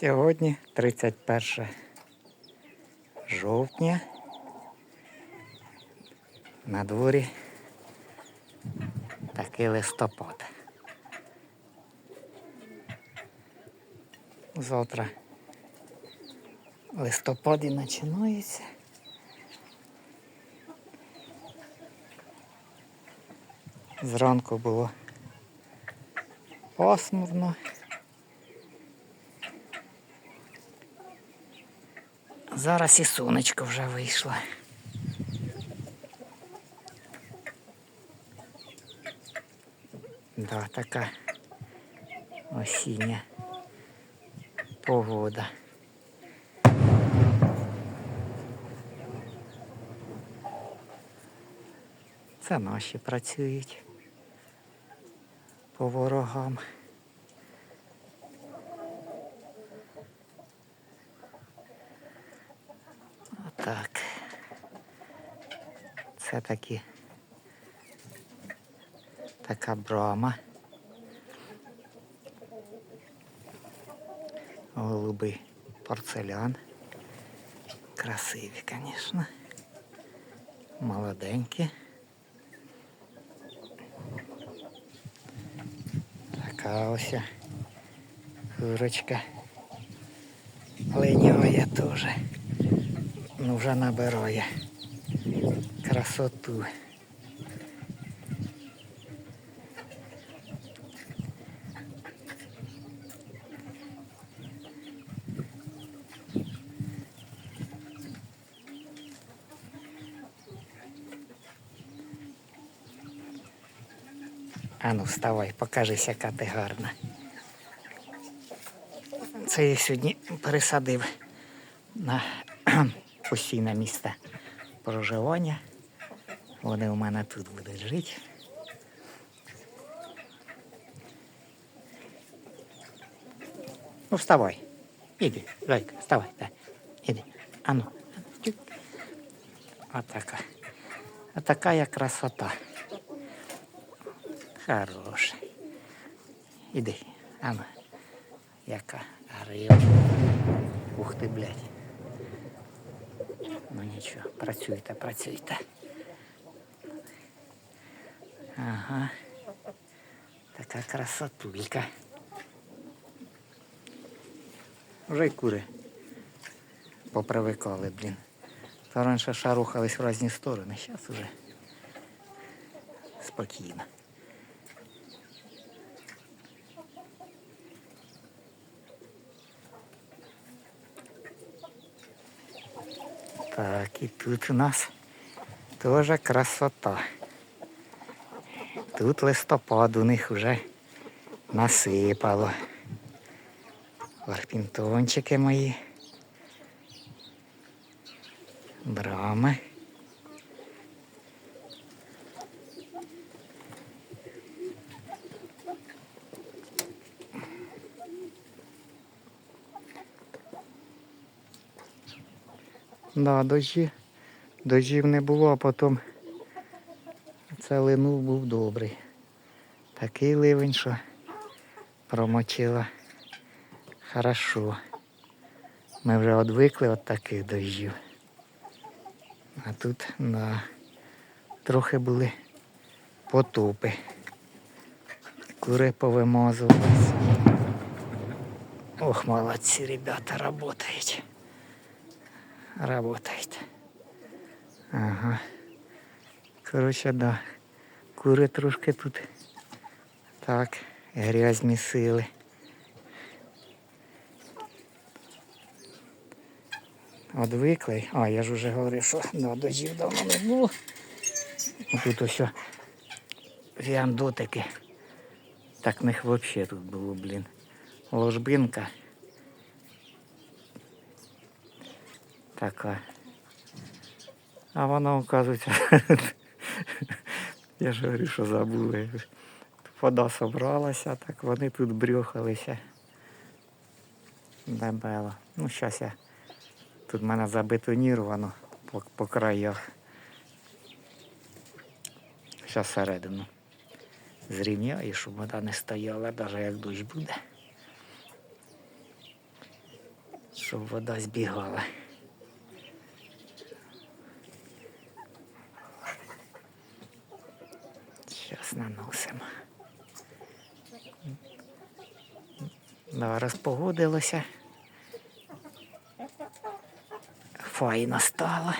Сьогодні 31 жовтня. На дворі такий листопад. Завтра листопад і починається. Зранку було пасмурно. Зараз і сонечко вже вийшло. Да, така осіння погода. Це наші працюють по ворогам. Це такі така брама. Голубий порцелян. Красиві, звісно. Молоденькі. Така ось курочка. Линяє теж. Ну вже набирає Красоту. Ану, вставай, покажись, яка ти гарна. Це я сьогодні пересадив на постійне місце проживання. Вони у мене тут будуть жити. Ну, вставай. Іди, Зайка, вставай, так. Іди. Ану. Отака. Отака я красота. Хороша. Іди. Ану. Яка риба. Ух ти, блядь. Нічого, працюйте, працюйте. Ага. Така красотулька. Вже й кури попривикали, блін. То раніше шарухались в різні сторони, зараз уже спокійно. Так, і тут у нас теж красота. Тут листопад у них вже насипало. Ларпінтончики мої. Брами. Да, дощі. Дощів не було, а потім це линув був добрий. Такий ливень, що промочила хорошо. Ми вже одвикли від таких дощів. А тут да, трохи були потопи. Кури повимазувались. Ох, молодці, ребята, работають. Работають. Ага. Коротше, да. Кури трошки тут так, грязь місили. Одвикли. А, я ж уже говорив, що да, дождів давно не було. Тут ось віандотики. Так в них взагалі тут було, блін. Ложбинка. Така. А вона, оказується, я ж говорю, що забули. Вода собралася, так вони тут брюхалися. Дебело. Ну, зараз я. Тут в мене забетоніровано по, по краях. Зараз середину. Зрівняю, щоб вода не стояла, навіть як дощ буде. щоб вода збігала. Зараз наносимо. Да, розпогодилося. Файно стало.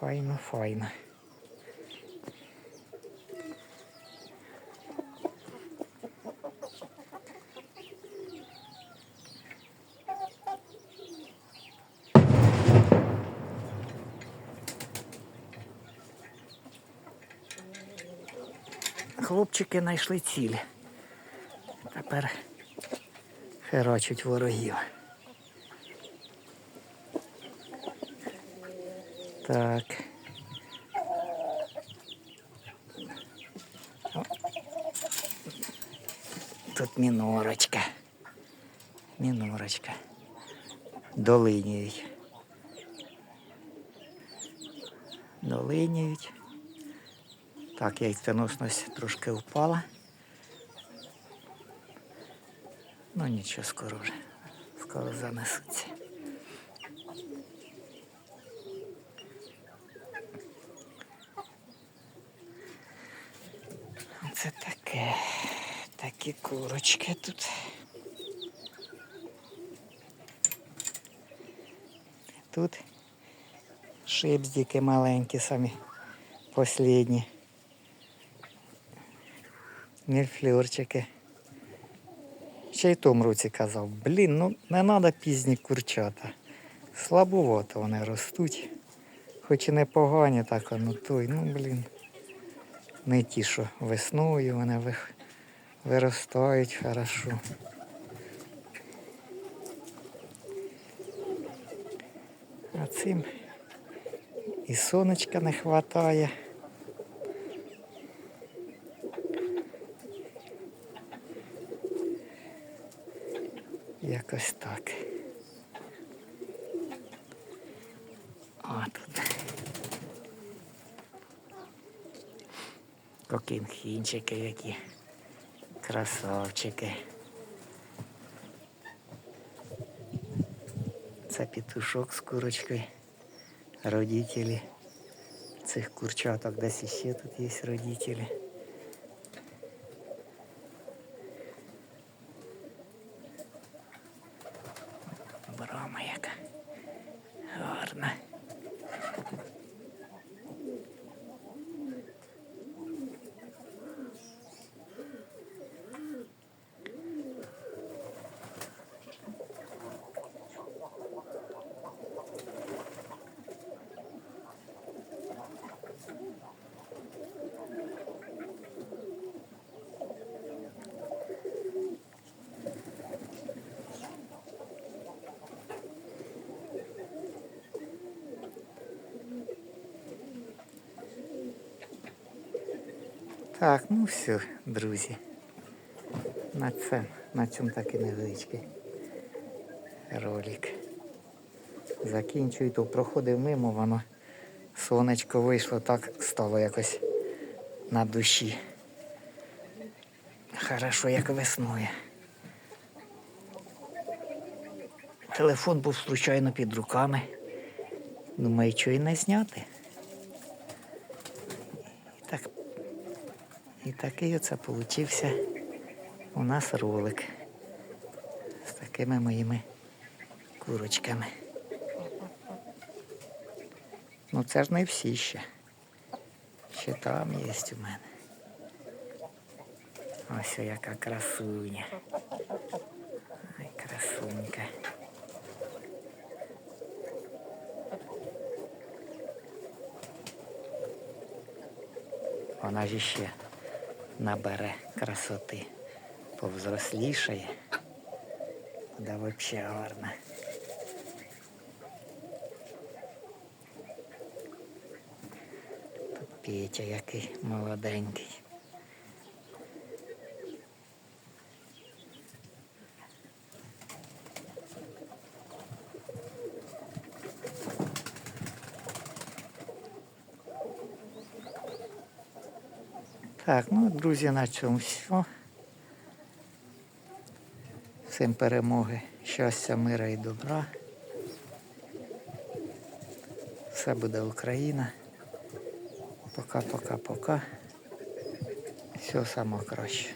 Файно, файно. Хлопчики знайшли ціль. Тепер херачуть ворогів. Так. Тут мінорочка. Мінорочка. Долиняють. Долиняють. Так, яйценосність трошки впала. Ну нічого, скоро вже. Скоро занесуться. Це таке. Такі курочки тут. Тут шипздики маленькі самі послідні. Мільфлюрчики. Ще й тому році казав, блін, ну не треба пізні курчата. Слабовато вони ростуть. Хоч і непогані, так ну той, ну блін. Не ті, що весною вони виростають хорошо. А цим і сонечка не вистачає. Якось так. О, тут. Кокінхінчики які. Красавчики. Це петушок з курочкою. Родителі цих курчаток. Десь іще тут є родителі. Брама яка. Гарна. Так, ну все, друзі. На це, на цьому такий невеличкий ролик. Закінчую, то проходив мимо, воно сонечко вийшло, так стало якось на душі. Хорошо, як весною. Телефон був случайно під руками. Думаю, що і не зняти. І так і такий оце получився у нас ролик з такими моїми курочками. Ну це ж не всі ще. Ще там є у мене. Ось яка красуня. Ай, красунька. Вона ж ще набере красоти, повзрослішає. Да взагалі гарна. Тут Петя який молоденький. Так, ну, друзі, на цьому все. Всім перемоги, Щастя, мира і добра. Все буде Україна. Пока-пока-пока. Всього самого краще.